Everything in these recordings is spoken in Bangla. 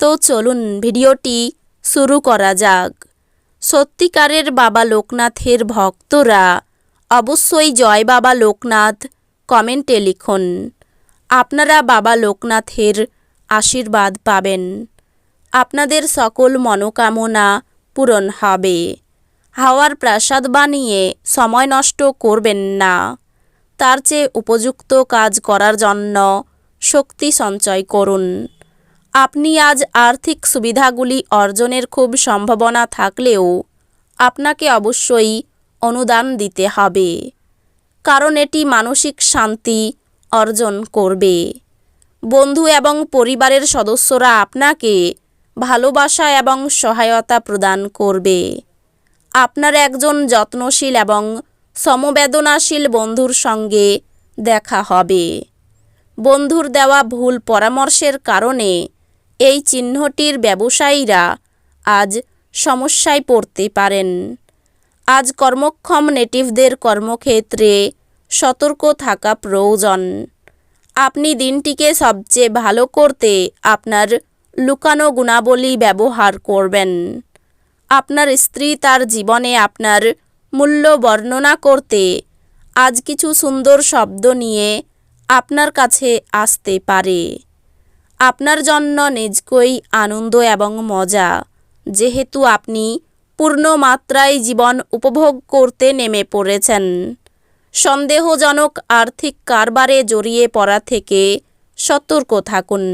তো চলুন ভিডিওটি শুরু করা যাক। সত্যিকারের বাবা লোকনাথের ভক্তরা অবশ্যই জয় বাবা লোকনাথ কমেন্টে লিখুন। আপনারা বাবা লোকনাথের আশীর্বাদ পাবেন। আপনাদের সকল মনোকামনা পূরণ হবে। হাওয়ার প্রাসাদ বানিয়ে সময় নষ্ট করবেন না। তার চেয়ে উপযুক্ত কাজ করার জন্য শক্তি সঞ্চয় করুন। আপনি আজ আর্থিক সুবিধাগুলি অর্জনের খুব সম্ভাবনা থাকলেও আপনাকে অবশ্যই অনুদান দিতে হবে, কারণ এটি মানসিক শান্তি অর্জন করবে। বন্ধু এবং পরিবারের সদস্যরা আপনাকে ভালোবাসা এবং সহায়তা প্রদান করবে। আপনার একজন যত্নশীল এবং সমবেদনাশীল বন্ধুর সঙ্গে দেখা হবে। বন্ধুর দেওয়া ভুল পরামর্শের কারণে এই চিহ্নটির ব্যবসায়ীরা আজ সমস্যায় পড়তে পারেন। আজ কর্মক্ষম নেটিভদের কর্মক্ষেত্রে সতর্ক থাকা প্রয়োজন। আপনি দিনটিকে সবচেয়ে ভালো করতে আপনার লুকানো গুণাবলী ব্যবহার করবেন। আপনার স্ত্রী তার জীবনে আপনার মূল্য বর্ণনা করতে আজ কিছু সুন্দর শব্দ নিয়ে আপনার কাছে আসতে পারে। আপনার জন্য নিজকই আনন্দ এবং মজা। যেহেতু আপনি পূর্ণ মাত্রায় জীবন উপভোগ করতে নেমে পড়েছেন। সন্দেহজনক আর্থিক কারবারে জড়িয়ে পড়া থেকে সতর্ক থাকুন।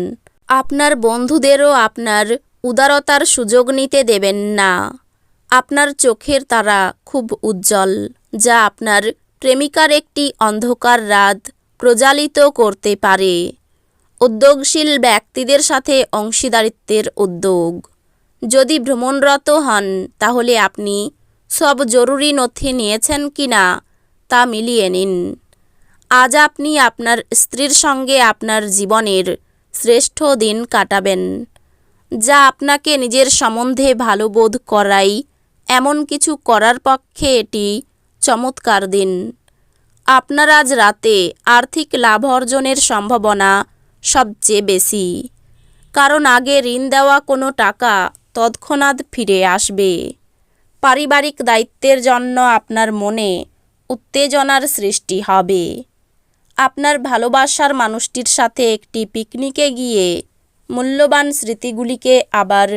আপনার বন্ধুদেরও আপনার উদারতার সুযোগ নিতে দেবেন না। আপনার চোখের তারা খুব উজ্জ্বল, যা আপনার প্রেমিকার একটি অন্ধকার রাত প্রজ্বালিত করতে পারে। উদ্যোগশীল ব্যক্তিদের সাথে অংশীদারিত্বের উদ্যোগ। যদি ভ্রমণরত হন, তাহলে আপনি সব জরুরি নথি নিয়েছেন কি না তা মিলিয়ে নিন। আজ আপনি আপনার স্ত্রীর সঙ্গে আপনার জীবনের শ্রেষ্ঠ দিন কাটাবেন, যা আপনাকে নিজের সম্বন্ধে ভালো বোধ করাই, এমন কিছু করার পক্ষে এটি চমৎকার দিন। আপনার আজ রাতে আর্থিক লাভ অর্জনের সম্ভাবনা সবচেয়ে বেশি। কারণ আগে ঋণ দেওয়া কোনো টাকা তৎক্ষণাৎ ফিরে আসবে। পারিবারিক দায়িত্বের জন্য আপনার মনে উত্তেজনার সৃষ্টি হবে। আপনার ভালোবাসার মানুষটির সাথে একটি পিকনিকে গিয়ে মূল্যবান স্মৃতিগুলিকে আবার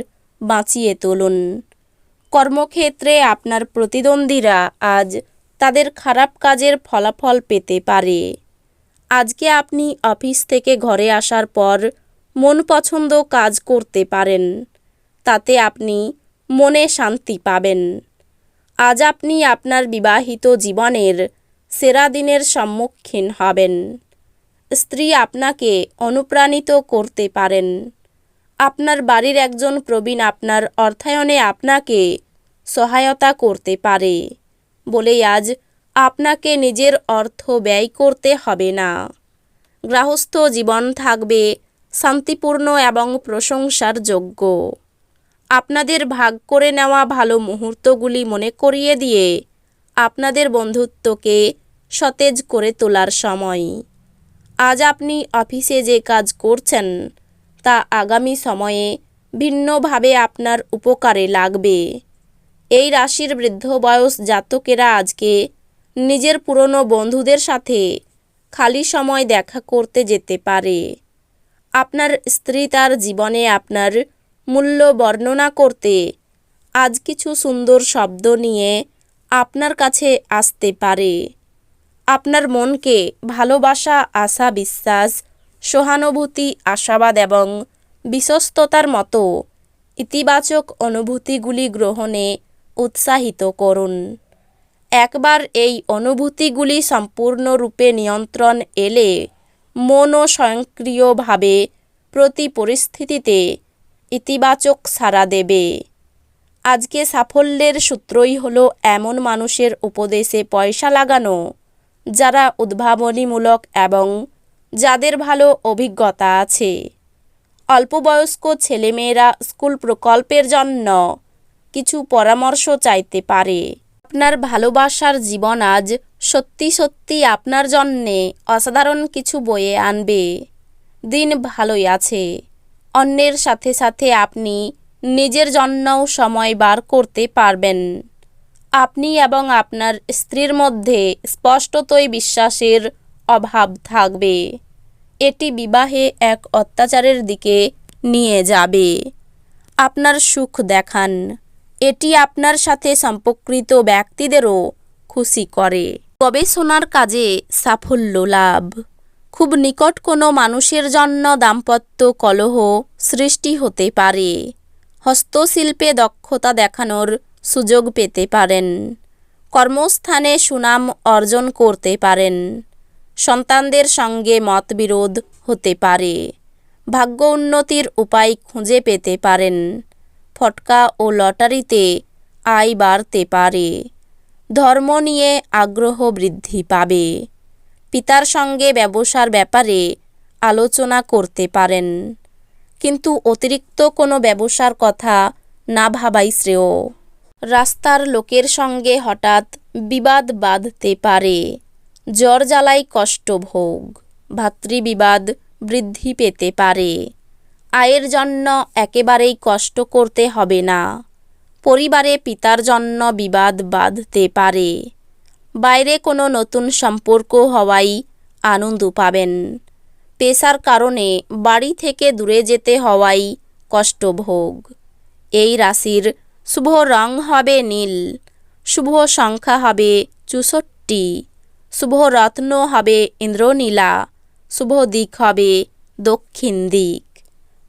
বাঁচিয়ে তুলুন। কর্মক্ষেত্রে আপনার প্রতিদ্বন্দ্বীরা আজ তাদের খারাপ কাজের ফলাফল পেতে পারে। আজকে আপনি অফিস থেকে ঘরে আসার পর মন পছন্দ কাজ করতে পারেন। তাতে আপনি মনে শান্তি পাবেন। আজ আপনি আপনার বিবাহিত জীবনের সেরা দিনের সম্মুখীন হবেন। স্ত্রী আপনাকে অনুপ্রাণিত করতে পারেন। আপনার বাড়ির একজন প্রবীণ আপনার অর্থায়নে আপনাকে সহায়তা করতে পারে বলেই আজ আপনাকে নিজের অর্থ ব্যয় করতে হবে না। গৃহস্থ জীবন থাকবে শান্তিপূর্ণ এবং প্রশংসার যোগ্য। আপনাদের ভাগ করে নেওয়া ভালো মুহূর্তগুলি মনে করিয়ে দিয়ে আপনাদের বন্ধুত্বকে সতেজ করে তোলার সময়। আজ আপনি অফিসে যে কাজ করছেন, তা আগামী সময়ে ভিন্নভাবে আপনার উপকারে লাগবে। এই রাশির বৃদ্ধ বয়স জাতকেরা আজকে নিজের পুরনো বন্ধুদের সাথে খালি সময় দেখা করতে যেতে পারে। আপনার স্ত্রী তার জীবনে আপনার মূল্য বর্ণনা করতে আজ কিছু সুন্দর শব্দ নিয়ে আপনার কাছে আসতে পারে। আপনার মনকে ভালোবাসা, আশা, বিশ্বাস, সহানুভূতি, আশাবাদ এবং বিশ্বস্ততার মতো ইতিবাচক অনুভূতিগুলি গ্রহণে উৎসাহিত করুন। একবার এই অনুভূতিগুলি সম্পূর্ণরূপে নিয়ন্ত্রণ এলে মনও স্বয়ংক্রিয়ভাবে প্রতি পরিস্থিতিতে ইতিবাচক সাড়া দেবে। আজকে সাফল্যের সূত্রই হলো এমন মানুষের উপদেশে পয়সা লাগানো, যারা উদ্ভাবনীমূলক এবং যাদের ভালো অভিজ্ঞতা আছে। অল্পবয়স্ক ছেলেমেয়েরা স্কুল প্রকল্পের জন্য কিছু পরামর্শ চাইতে পারে। আপনার ভালোবাসার জীবন আজ সত্যি সত্যি আপনার জন্যে অসাধারণ কিছু বয়ে আনবে। দিন ভালোই আছে। অন্যের সাথে সাথে আপনি নিজের জন্যও সময় বার করতে পারবেন। আপনি এবং আপনার স্ত্রীর মধ্যে স্পষ্টতই বিশ্বাসের অভাব থাকবে। এটি বিবাহে এক অত্যাচারের দিকে নিয়ে যাবে। আপনার সুখ দেখান। এটি আপনার সাথে সম্পর্কিত ব্যক্তিদেরও খুশি করে। গবেষণার কাজে সাফল্য লাভ। খুব নিকট কোনো মানুষের জন্য দাম্পত্য কলহ সৃষ্টি হতে পারে। হস্তশিল্পে দক্ষতা দেখানোর সুযোগ পেতে পারেন। কর্মস্থানে সুনাম অর্জন করতে পারেন। সন্তানদের সঙ্গে মতবিরোধ হতে পারে। ভাগ্য উন্নতির উপায় খুঁজে পেতে পারেন। ফটকা ও লটারিতে আয় বাড়তে পারে। ধর্ম নিয়ে আগ্রহ বৃদ্ধি পাবে। পিতার সঙ্গে ব্যবসার ব্যাপারে আলোচনা করতে পারেন। কিন্তু অতিরিক্ত কোনো ব্যবসার কথা না ভাবাই শ্রেয়। রাস্তার লোকের সঙ্গে হঠাৎ বিবাদ বাঁধতে পারে। জ্বর জ্বালাই কষ্ট ভোগ, ভাতৃবিবাদ বৃদ্ধি পেতে পারে। আয়ের জন্য একেবারেই কষ্ট করতে হবে না। পরিবারে পিতার জন্য বিবাদ বাঁধতে পারে। বাইরে কোনো নতুন সম্পর্ক হওয়াই আনন্দ পাবেন। পেশার কারণে বাড়ি থেকে দূরে যেতে হওয়াই কষ্টভোগ। এই রাশির শুভ রং হবে নীল, শুভ সংখ্যা হবে চুষট্টি, শুভ রত্ন হবে ইন্দ্রনীলা, শুভ দিক হবে দক্ষিণ দিক।